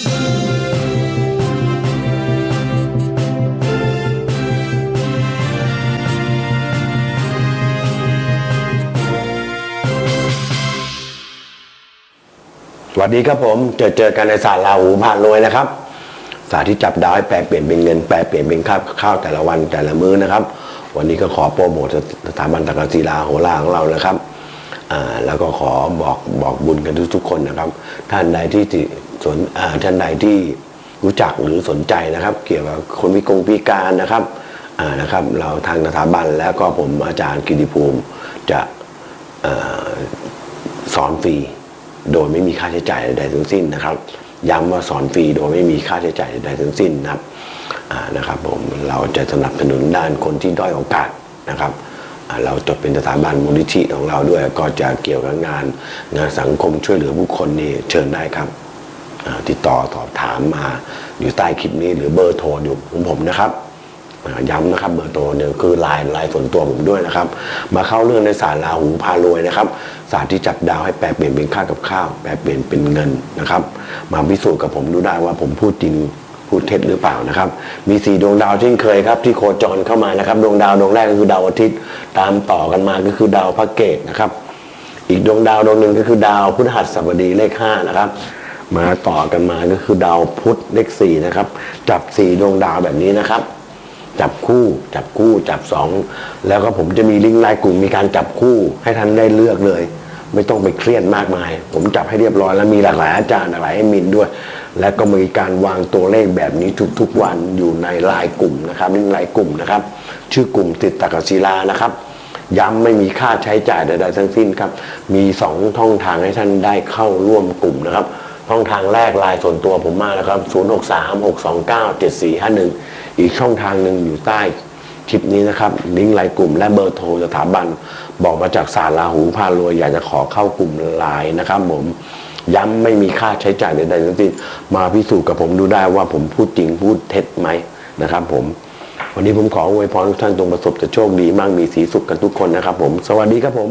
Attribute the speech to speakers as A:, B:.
A: สวัสดีครับผมเจอเจอกันในศาสตร์ลาหูผ่านรวยนะครับ ศาสตร์ที่จับดาวให้แปลเปลี่ยนเป็นเงินแปลเปลี่ยนเป็นข้าวข้าวแต่ละวันแต่ละมื้อนะครับ วันนี้ก็ขอโปรโมทสถาบันตะกศิลาโหราของเรานะครับ แล้วก็ขอบอกบอกบุญกันทุกๆคนนะครับ ท่านใดที่ที่สนอ่าท่านใดที่รู้จักหรือสนใจนะครับ เกี่ยวกับคนพิกงพิการนะครับนะครับ เราทางสถาบันแล้วก็ผมอาจารย์กิติภูมิจะอสอนฟรีโดยไม่มีค่าใช้จ่ายใดๆทั้งสิ้นนะครับ ย้ำว่าสอนฟรีโดยไม่มีค่าใช้จ่ายใดๆทั้งสิ้นนะครับนะครับผมเราจะสนับสนุนด้านคนที่ด้อยโอกาสนะครับ เราจดเป็นสถาบันมูลนิธิของเราด้วย ก็จะเกี่ยวกับงาน งานสังคมช่วยเหลือผู้คนนี่เชิญได้ครับติดต่อสอบถามมาอยู่ใต้คลิปนี้หรือเบอร์โทรอยู่ของผมนะครับย้ำนะครับเบอร์โทรเนี่ยคือไลน์ไลน์ส่วนตัวผมด้วยนะครับ มาเข้าเรื่องในศาสตร์ลาหูพารวยนะครับศาสตร์ที่จับดาวให้แปลเปลี่ยนเป็นค่ากับข้าวแปลเปลี่ยนเป็นเงินนะครับ มาพิสูจน์กับผมดูได้ว่าผมพูดจริง พูดเท็จหรือเปล่านะครับ มีสี่ดวงดาวเช่นเคยครับ ที่โคจรเข้ามานะครับ ดวงดาวดวงแรกก็คือดาวอาทิตย์ตามต่อกันมาก็คือดาวพระเกตนะครับ อีกดวงดาวดวงหนึ่งก็คือดาวพฤหัสบดีเลขห้านะครับ มาต่อกันมาก็คือดาวพุธเลขสี่นะครับ จับสี่ดวงดาวแบบนี้นะครับจับคู่จับคู่จับสองแล้วก็ผมจะมีลิงก์ไลน์กลุ่มมีการจับคู่ให้ท่านได้เลือกเลย ไม่ต้องไปเครียดมากมาย ผมจับให้เรียบร้อยแล้วมีหลากหลายอาจารย์หลากหลายให้มินด้วย และก็มีการวางตัวเลขแบบนี้ทุกๆวันอยู่ในลน์กลุ่มนะครับลิงก์ไลน์กลุ่มนะครับ ชื่อกลุ่มติดตะกศิลานะครับย้ำไม่มีค่าใช้จ่ายใดๆทั้งสิ้นครับ มีสองช่องทางให้ท่านได้เข้าร่วมกลุ่มนะครับช่องทางแรกไลน์ส่วนตัวผมมาแล้วครับ 0636297451 อีกช่องทางหนึ่งอยู่ใต้คลิปนี้นะครับ ลิงก์ไลน์กลุ่มและเบอร์โทรสถาบัน บอกมาจากสารลาหูพารวยอยากจะขอเข้ากลุ่มไลน์นะครับผม ย้ำไม่มีค่าใช้จ่ายใดๆทั้งสิ้นมาพิสูจน์กับผมดูได้ว่าผมพูดจริงพูดเท็จไหมนะครับ ผม วันนี้ผมขออวยพรทุกท่านตรงประสบจะโชคดีมั่งมีสีสุขกันทุกคนนะครับ ผม สวัสดีครับผม